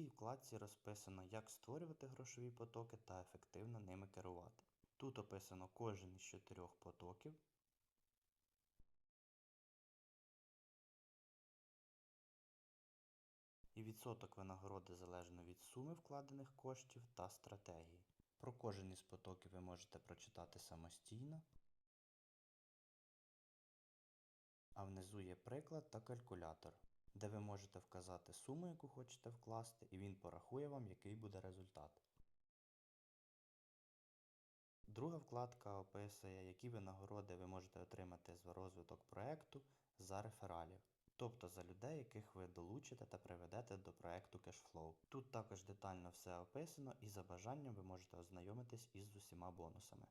цій вкладці розписано, як створювати грошові потоки та ефективно ними керувати. Тут описано кожен із чотирьох потоків. І відсоток винагороди залежно від суми вкладених коштів та стратегії. Про кожен із потоків ви можете прочитати самостійно. А внизу є приклад та калькулятор, де ви можете вказати суму, яку хочете вкласти, і він порахує вам, який буде результат. Друга вкладка описує, які винагороди ви можете отримати за розвиток проекту за рефералів, тобто за людей, яких ви долучите та приведете до проекту Cashflow. Тут також детально все описано і за бажанням ви можете ознайомитись із усіма бонусами.